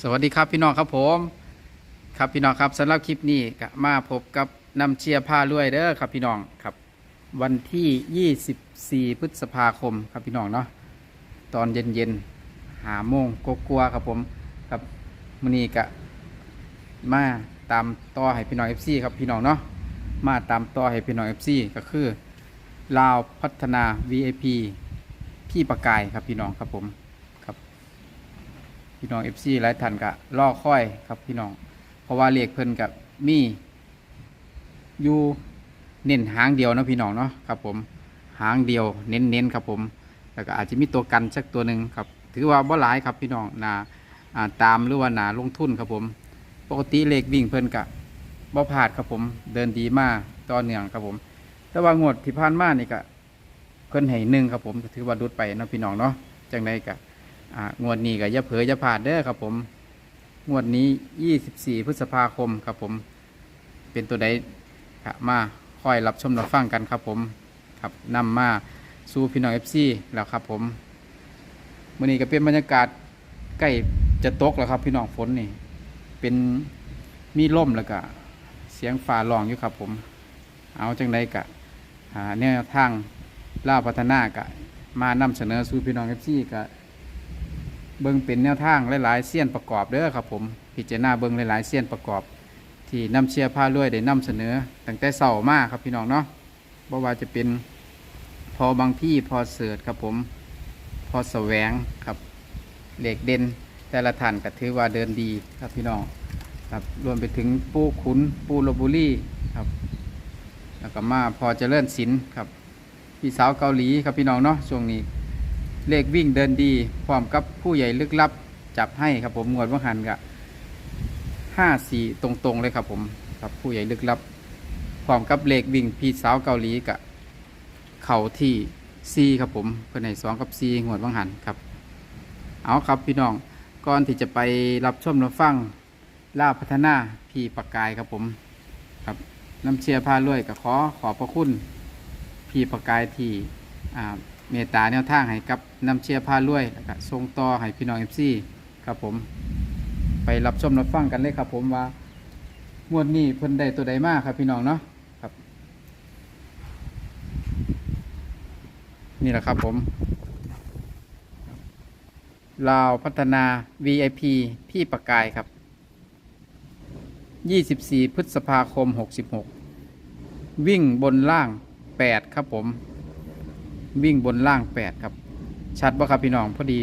สวัสดีครับพี่น้องครับผม ครับพี่น้องครับสำหรับคลิปนี้ก็มาพบกับนำเชียร์ผ้าลวยเด้อครับพี่น้องครับวันที่ 24 พฤษภาคมครับพี่น้องเนาะตอนเย็นๆหาโมงกกัวๆครับผมครับมื้อนี้ก็มาตามต่อให้พี่น้อง FC ครับพี่น้องเนาะมาตามต่อให้พี่น้อง FC ก็คือลาวพัฒนา VIP พี่ประกายครับพี่น้องครับผม พี่น้องเอฟซีหลายท่านก็ล่อค่อยครับพี่น้อง เพราะว่าเลขเพิ่นกับมีอยู่เน้นหางเดียวนะพี่น้องเนาะครับผมหางเดียวเน้นๆครับผม แล้วก็อาจจะมีตัวกันสักตัวหนึ่งครับ ถือว่าบ่หลายครับพี่น้องนาตามหรือว่านาลงทุนครับผม ปกติเลขวิ่งเพิ่นกับบ่พลาดครับผมเดินดีมากต่อเนื่องครับผม แต่ว่างวดที่ผ่านมานี่ก็เพิ่นให้หนึ่งครับผมถือว่าดุดไปนะพี่น้องเนาะจังไดก็อ่า งวดนี้ก็อย่าเผยอย่าพลาดเด้อครับผม งวดนี้ 24 พฤษภาคมครับผม เป็นตัวใดมาคอยรับชมรับฟังกันครับผมครับนำมาสู่พี่น้องเอฟซีแล้วครับผมมื่อนี้ก็เป็นบรรยากาศใกล้จะตกแล้วครับ พี่น้องฝนนี่ เป็นมีล่มแล้วก็เสียงฟ้าร้องอยู่ครับผม เอาจังไดกะแนวทางล่าพัฒนากะมานำเสนอสู่พี่น้องเอฟซีกะ เบิ้งเป็นแนวทางหลายๆเสี้ยนประกอบเด้อครับผมพิจารณาเบิ้งหลายๆเสี้ยนประกอบ ที่นำเชียร์ผ้าลวยได้นำเสนอตั้งแต่เสาร์มากครับพี่น้องเนาะบ่ว่าจะเป็นพอบางพี่พอเสิร์ตครับผม พอแสวงครับเหล็กเด่นแต่ละท่านก็ถือว่าเดินดีครับพี่น้องครับรวมไปถึงปูขุนปูโรบุรีครับ แล้วก็มาพอเจริญศิลป์ครับพี่สาวเกาหลีครับพี่น้องเนาะช่วงนี้ เลขวิ่งเดินดีพร้อมกับผู้ใหญ่ลึกลับจับให้ครับผมงวดว่หันกะห้าสี่ตรงๆเลยครับผมครับผู้ใหญ่ลึกลับพร้อมกับเลขวิ่งพี่สาวเกาหลีกะเข่าที่ซีครับผมเพื่อนในสองกับซีงวดว่หันครับ เอาครับพี่น้องก่อนที่จะไปรับชมรับฟังล่าพัฒนาพี่ประกายครับผมครับน้ำเชียร์พาลุยกับขอขอบพระคุณพี่ประกายที่อ่า เมตตาแนวทางให้กับน้ำเชียร์พาลุวยแล้วก็ส่งต่อให้พี่น้องเอฟซีครับผม ไปรับชมรับฟังกันเลยครับ ผมว่างวดนี้เพิ่นได้ตัวใดมากครับ พี่น้องเนาะครับ นี่แหละครับผมลาวพัฒนา VIP พี่ประกายครับ 24 พฤษภาคม 66 วิ่งบนล่าง 8 ครับผม วิ่งบนล่างแปดครับ ชัดบ่ครับพี่น้องพอดี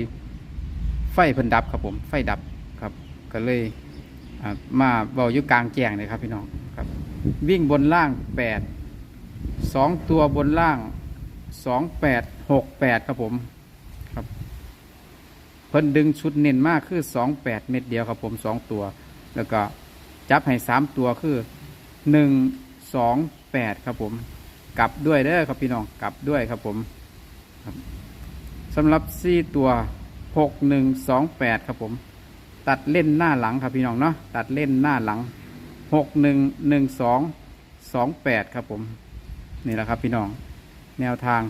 ไฟเพิ่นดับครับผม ไฟดับครับ ก็เลยมาเบาอยู่กลางแจ้งเลยครับพี่น้องครับ วิ่งบนล่างแปดสองตัวบนล่างสองแปดหกแปดครับผมครับ เพิ่นดึงชุดเน้นมากคือสองแปดเม็ดเดียวครับผมสองตัว แล้วก็จับให้สามตัวคือหนึ่งสองแปดครับผม กลับด้วยเด้อครับพี่น้องกลับด้วยครับผม สำหรับซี่ตัวหกหนึ่งสองแปดครับผม ตัดเล่นหน้าหลังครับพี่น้องเนาะตัดเล่นหน้าหลังหกหนึ่งหนึ่งสองสองแปดครับผม นี่แหละครับพี่น้อง แนวทาง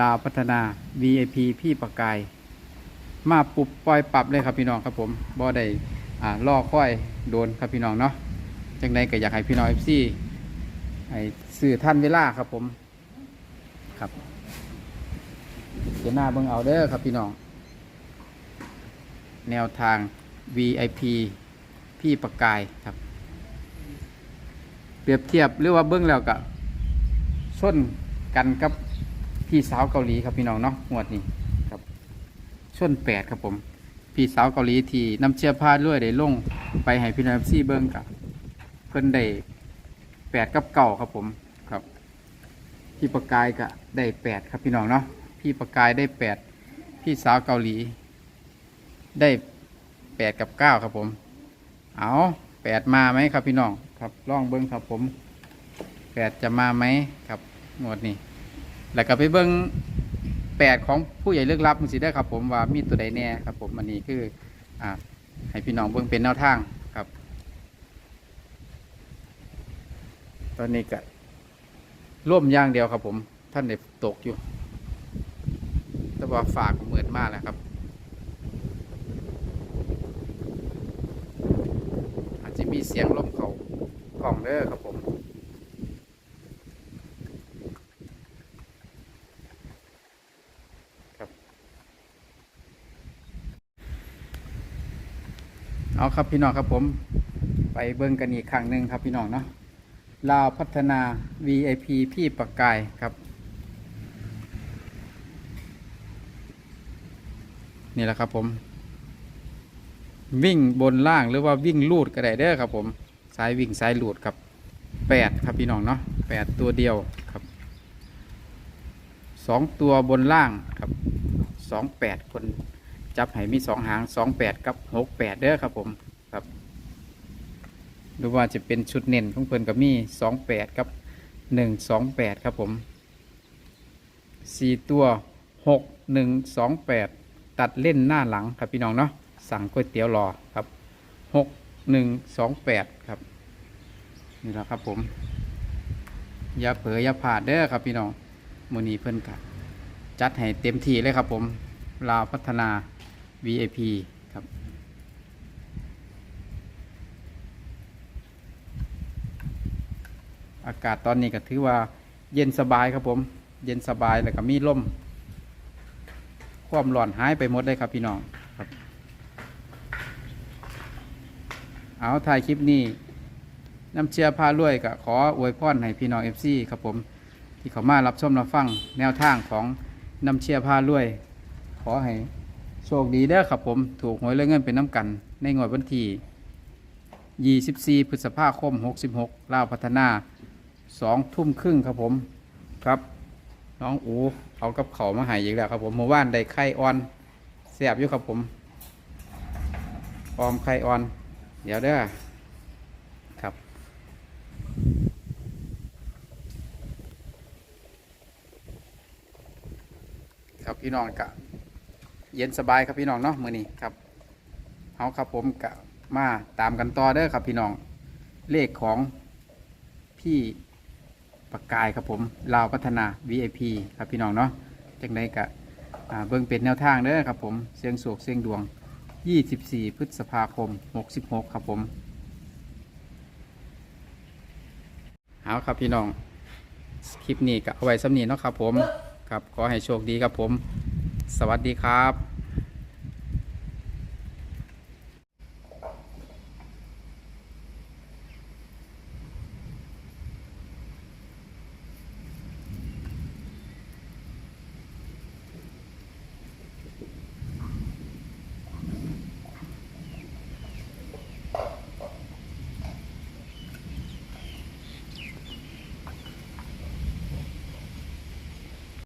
ลาวพัฒนา VIP พี่ประกาย มาปุบปล่อยปรับเลยครับพี่น้องครับผมบ่ได้อ่าล่อค่อยโดนครับพี่น้องเนาะจังใดก็อยากให้พี่น้องเอฟซีไอ้สื่อท่านเวลาครับผมครับ เดี๋ยวหน้าเบิ่งเอาเด้อครับพี่น้อง แนวทาง VIP พี่ประกายครับ เปรียบเทียบหรือว่าเบิ่งแล้วกับส้นกันกับพี่สาวเกาหลีครับพี่น้องเนาะงวดนี้ครับส้นแปดครับผม พี่สาวเกาหลีที่นำเชียร์พาด้วยได้ลงไปให้พี่น้องซี่เบิ่งกับเพิ่นได้แปดกับเก่าครับผมครับ พี่ประกายก็ได้แปดครับพี่น้องเนาะ พี่ประกายได้แปดพี่สาวเกาหลี ได้แปดกับเก้าครับผม เอาแปดมาไหมครับพี่น้องครับลองเบิ้งครับผมแปดจะมาไหมครับหมดนี่แล้วก็ไปเบิ้งแปดของผู้ใหญ่เลือกรับมันสิได้ครับ ผมว่ามีตัวใดแน่ครับ ผมอันนี้คืออ่าให้พี่น้องเบิ้งเป็นแนวทางครับ ตอนนี้ก็ร่วมย่างเดียวครับผมท่านได้ตกอยู่ แต่ว่าฝากเหมือนมากแล้วครับ อาจจะมีเสียงลมเขากล่องเด้อครับผมครับเอาครับพี่น้องครับผมไปเบิ่งกันอีกครั้งหนึ่งครับพี่น้องเนาะลาวพัฒนา VIP พี่ปากกายครับ นี่แหละครับผม วิ่งบนล่างหรือว่าวิ่งลูดก็ได้เด้อครับผมสายวิ่งสายลูดครับแปดครับพี่น้องเนาะแปดตัวเดียวครับสองตัวบนล่างครับสองแปดคนจับให้มีสองหางสองแปดกับหกแปดเด้อครับผมครับหรือว่าจะเป็นชุดเน้นของเพิ่นกับมีสองแปดกับหนึ่งสองแปดครับผมสี่ตัวหกหนึ่งสองแปด ตัดเล่นหน้าหลังครับพี่น้องเนาะสั่งก๋วยเตี๋ยวรอครับหกหนึ่งสองแปดครับนี่แหละครับผมอย่าเผลออย่าพลาดเด้อครับพี่น้องมือนี้เพิ่นกะจัดให้เต็มที่เลยครับผมลาวพัฒนา VIP ครับอากาศตอนนี้ก็ถือว่าเย็นสบายครับผม เย็นสบายแล้วก็มีลม ความร้อนหายไปหมดเลยครับพี่น้องครับ เอาถ่ายคลิปนี้น้ำเชียร์พารวยก็ขออวยพรให้พี่น้องเอฟซีครับผมที่เขามารับชมรับฟังแนวทางของน้ำเชียร์พารวย ขอให้โชคดีเด้อครับผมถูกหวยเรื่องเงินเป็นน้ำกัน ในงวดวันที่ 24 พฤษภาคม 66ลาวพัฒนา 2 ทุ่มครึ่งครับผมครับ น้องอูเอากับเขามาหายอีกแล้วครับผมเมื่อวานได้ไข่อ่อนเสียบอยู่ครับผมออมไข่อ่อน เดี๋ยวเด้อครับ ครับพี่น้องกะเย็นสบายครับพี่น้องเนาะมือนี้ครับเอาครับผมกะมาตามกันต่อเด้อครับพี่น้องเลขของพี่ ปากกายครับผมลาวพัฒนา VIP ครับพี่น้องเนาะจังไดกะเบิ่งเป็นแนวทางเด้อครับผมเสียงโศกเสียงดวง 24 พฤษภาคม 66 ครับผมเอาครับพี่น้องคลิปนี้ก็เอาไว้สำนีเนาะครับผมครับขอให้โชคดีครับผม สวัสดีครับ